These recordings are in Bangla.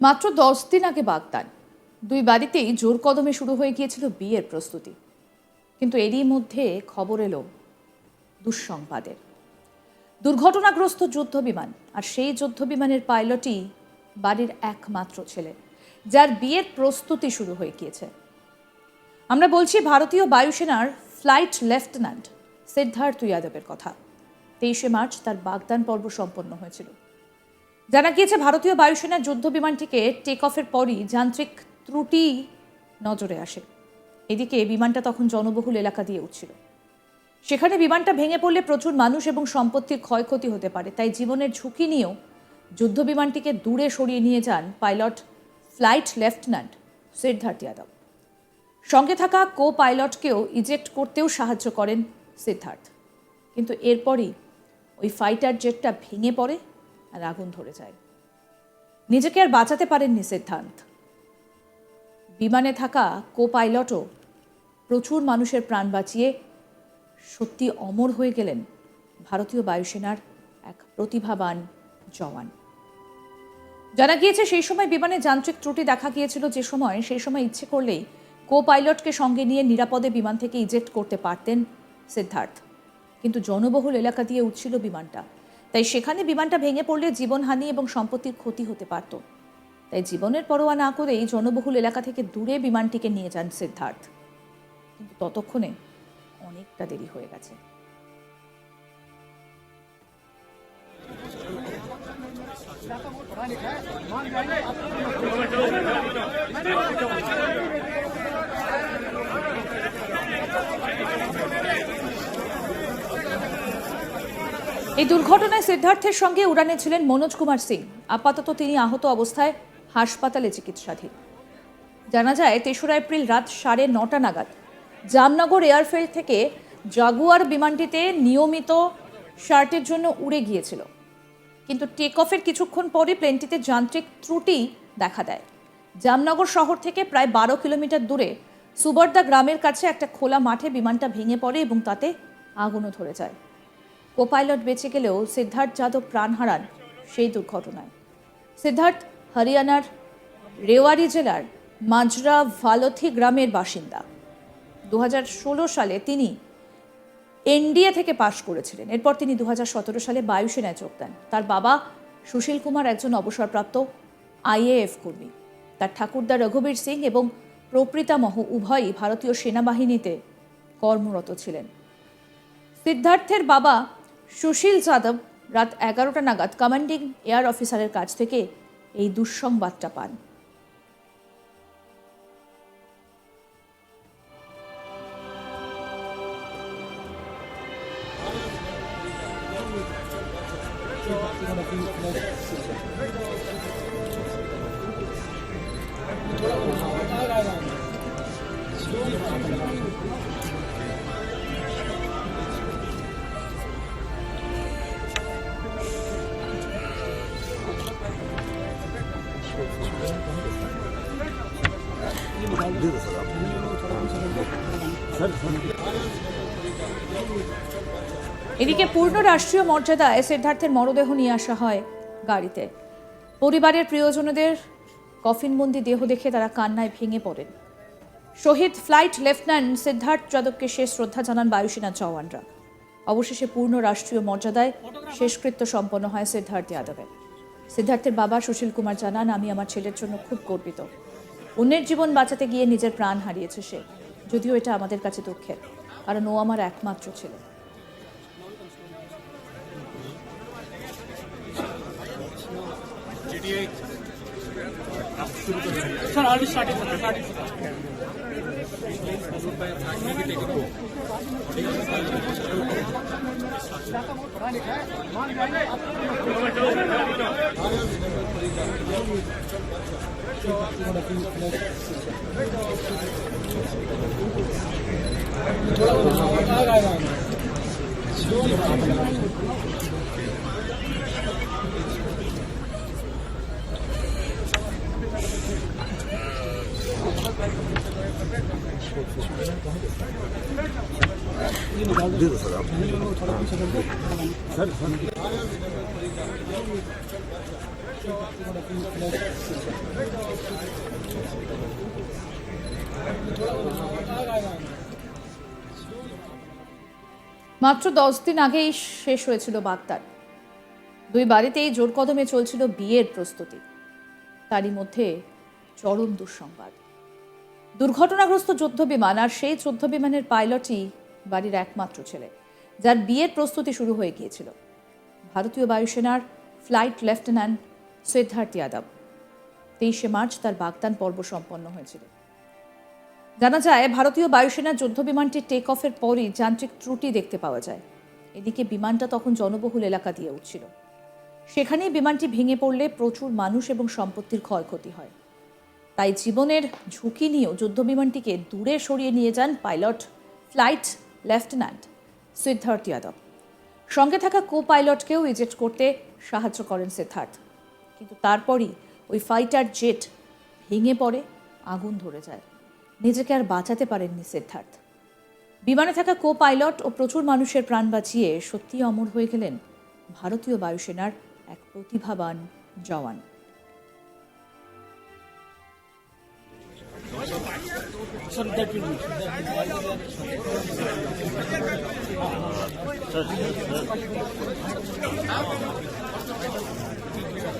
মাত্র দশ দিন আগে বাগদান। দুই বাড়িতেই জোর কদমে শুরু হয়ে গিয়েছিল বিয়ের প্রস্তুতি। কিন্তু এরই মধ্যে খবর এলো দুঃসংবাদের। দুর্ঘটনাগ্রস্ত যুদ্ধ বিমান আর সেই যুদ্ধ বিমানের পাইলটই বাড়ির একমাত্র ছেলে, যার বিয়ের প্রস্তুতি শুরু হয়ে গিয়েছে। আমরা বলছি ভারতীয় বায়ুসেনার ফ্লাইট লেফটেন্যান্ট সিদ্ধার্থ ইয়াদবের কথা। তেইশে মার্চ তার বাগদান পর্ব সম্পন্ন হয়েছিল। জানা গিয়েছে, ভারতীয় বায়ুসেনার যুদ্ধ বিমানটিকে টেক অফের পরই যান্ত্রিক ত্রুটি নজরে আসে। এদিকে বিমানটা তখন জনবহুল এলাকা দিয়ে উঠছিল। সেখানে বিমানটা ভেঙে পড়লে প্রচুর মানুষ এবং সম্পত্তির ক্ষয়ক্ষতি হতে পারে। তাই জীবনের ঝুঁকি নিয়েও যুদ্ধ বিমানটিকে দূরে সরিয়ে নিয়ে যান pilot flight lieutenant Siddharth Yadav. সঙ্গে থাকা কো পাইলটকেও ইজেক্ট করতেও সাহায্য করেন সিদ্ধার্থ। কিন্তু এরপরই ওই ফাইটার জেটটা ভেঙে পড়ে আর আগুন ধরে যায়। নিজেকে আর বাঁচাতে পারেননি সিদ্ধান্ত বিমানে থাকা কো পাইলটও প্রচুর মানুষের প্রাণ বাঁচিয়ে সত্যি অমর হয়ে গেলেন ভারতীয় বায়ুসেনার এক প্রতিভাবান জওয়ান। জানা গিয়েছে, সেই সময় বিমানে যান্ত্রিক ত্রুটি দেখা গিয়েছিল যে সময়, সেই সময় ইচ্ছে করলেই কো পাইলটকে সঙ্গে নিয়ে নিরাপদে বিমান থেকে ইজেক্ট করতে পারতেন সিদ্ধার্থ। কিন্তু জনবহুল এলাকা দিয়ে উঠছিল বিমানটা। তাই সেখানে বিমানটা ভেঙে পড়লে জীবনহানি এবং সম্পত্তির ক্ষতি হতে পারত। তাই জীবনের পরোয়া না করেই জনবহুল এলাকা থেকে দূরে বিমানটিকে নিয়ে যান সিদ্ধার্থ। কিন্তু ততক্ষণে অনেকটা দেরি হয়ে গেছে। এই দুর্ঘটনায় সিদ্ধার্থের সঙ্গে উড়ানে ছিলেন মনোজ কুমার সিং। আপাতত তিনি আহত অবস্থায় হাসপাতালে চিকিৎসাধীন। জানা যায়, তেসরা এপ্রিল রাত সাড়ে নটা নাগাদ জামনগর এয়ারফিল্ড থেকে জাগুয়ার বিমানটিতে নিয়মিত শার্টের জন্য উড়ে গিয়েছিল। কিন্তু টেক অফের কিছুক্ষণ পরে প্লেনটিতে যান্ত্রিক ত্রুটি দেখা দেয়। জামনগর শহর থেকে প্রায় বারো কিলোমিটার দূরে সুবর্দা গ্রামের কাছে একটা খোলা মাঠে বিমানটা ভেঙে পড়ে এবং তাতে আগুনও ধরে যায়। কোপাইলট বেঁচে গেলেও সিদ্ধার্থ যাদব প্রাণ হারান সেই দুর্ঘটনায়। সিদ্ধার্থ হরিয়ানার রেওয়ারি জেলার মাজরা ভালথি গ্রামের বাসিন্দা। দু হাজার ষোলো সালে তিনি এনডিএ থেকে পাশ করেছিলেন। এরপর তিনি দু হাজার সতেরো সালে বায়ুসেনায় যোগ দেন। তার বাবা সুশীল কুমার একজন অবসরপ্রাপ্ত আইএএফ কর্মী। তার ঠাকুরদা রঘুবীর সিং এবং প্রপ্রীতামহ উভয়ই ভারতীয় সেনাবাহিনীতে কর্মরত ছিলেন। সিদ্ধার্থের বাবা সুশীল যাদব রাত এগারোটা নাগাদ কমান্ডিং এয়ার অফিসারের কাছ থেকে এই দুঃসংবাদটা পান। এদিকে পূর্ণ রাষ্ট্রীয় মর্যাদায় সিদ্ধার্থের মরদেহ নিয়ে আসা হয় গাড়িতে। পরিবারের প্রিয়জনদের কফিনবন্দি দেহ দেখে তারা কান্নায় ভেঙে পড়েন। শহীদ ফ্লাইট লেফটেন্যান্ট সিদ্ধার্থ যাদবকে শেষ শ্রদ্ধা জানান বায়ুসেনা জওয়ানরা। অবশেষে পূর্ণ রাষ্ট্রীয় মর্যাদায় শেষকৃত্য সম্পন্ন হয় সিদ্ধার্থ যাদবের। সিদ্ধার্থের বাবা সুশীল কুমার জানান, আমি আমার ছেলের জন্য খুব গর্বিত। অন্যের জীবন বাঁচাতে গিয়ে নিজের প্রাণ হারিয়েছে সে। যদিও এটা আমাদের কাছে দুঃখের, কারণ ও আমার একমাত্র ছিল। Sen, sen. মাত্র দশ দিন আগেই শেষ হয়েছিল বাগদান দুই বাড়িতেই জোর কদমে চলছিল বিয়ের প্রস্তুতি। তারই মধ্যে চরম দুঃসংবাদ। দুর্ঘটনাগ্রস্ত যুদ্ধ বিমান আর সেই যুদ্ধ বিমানের পাইলটই বাড়ির একমাত্র ছেলে, যার বিয়ের প্রস্তুতি শুরু হয়ে গিয়েছিল। ভারতীয় বায়ুসেনার ফ্লাইট লেফটেন্যান্ট সিদ্ধার্থ যাদব। তেইশে মার্চ তার বাগদান পর্ব সম্পন্ন হয়েছিল। জানা যায়, ভারতীয় বায়ুসেনার যুদ্ধ বিমানটির টেক অফের পরই যান্ত্রিক ত্রুটি দেখতে পাওয়া যায়। এদিকে বিমানটা তখন জনবহুল এলাকা দিয়ে উঠছিল। সেখানেই বিমানটি ভেঙে পড়লে প্রচুর মানুষ এবং সম্পত্তির ক্ষয়ক্ষতি হয়। তাই জীবনের ঝুঁকি নিয়েও যুদ্ধ বিমানটিকে দূরে সরিয়ে নিয়ে যান pilot flight lieutenant Siddharth Yadav. সঙ্গে থাকা কো পাইলটকেও ইজেক্ট করতে সাহায্য করেন সিদ্ধার্থ। কিন্তু তারপরই ওই ফাইটার জেট ভেঙে পড়ে, আগুন ধরে যায়। নিজেকে আর বাঁচাতে পারেননি সিদ্ধার্থ। বিমানে থাকা কো পাইলট ও প্রচুর মানুষের প্রাণ বাঁচিয়ে সত্যিই অমর হয়ে গেলেন ভারতীয় বায়ুসেনার এক প্রতিভাবান জওয়ান।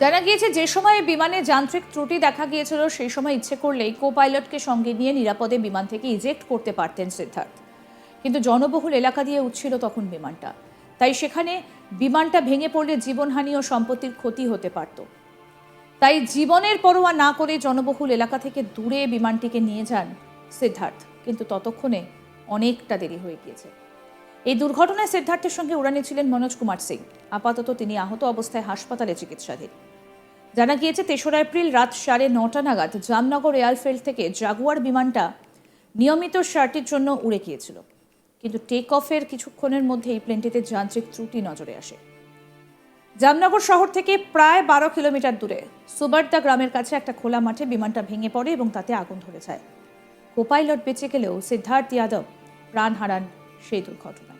জানা গিয়েছে, যে সময় বিমানে যান্ত্রিক ত্রুটি দেখা গিয়েছিল, সেই সময় ইচ্ছে করলেই কো পাইলটকে সঙ্গে নিয়ে নিরাপদে বিমান থেকে ইজেক্ট করতে পারতেন সিদ্ধার্থ। কিন্তু জনবহুল এলাকা দিয়ে উঠছিল তখন বিমানটা। তাই সেখানে বিমানটা ভেঙে পড়লে জীবনহানি ও সম্পত্তির ক্ষতি হতে পারত। তাই জীবনের পরোয়া না করে জনবহুল এলাকা থেকে দূরে বিমানটিকে নিয়ে যান সিদ্ধার্থ। কিন্তু ততক্ষণে অনেকটা দেরি হয়ে গিয়েছে। এই দুর্ঘটনায় সিদ্ধার্থের সঙ্গে উড়ানে ছিলেন মনোজ কুমার সিং। আপাতত তিনি আহত অবস্থায় হাসপাতালে চিকিৎসাধীন। জানা গিয়েছে, তেসরা এপ্রিল রাত সাড়ে নটা নাগাদ জামনগর এয়ারফিল্ড থেকে জাগুয়ার বিমানটা নিয়মিত শার্টির জন্য উড়ে গিয়েছিল। কিন্তু টেক অফের কিছুক্ষণের মধ্যে এই প্লেনটিতে যান্ত্রিক ত্রুটি নজরে আসে। জামনগর শহর থেকে প্রায় বারো কিলোমিটার দূরে সুবার্দা গ্রামের কাছে একটা খোলা মাঠে বিমানটা ভেঙে পড়ে এবং তাতে আগুন ধরে যায়। কোপাইলট বেঁচে গেলেও সিদ্ধার্থ যাদব প্রাণ হারান সেই দুর্ঘটনায়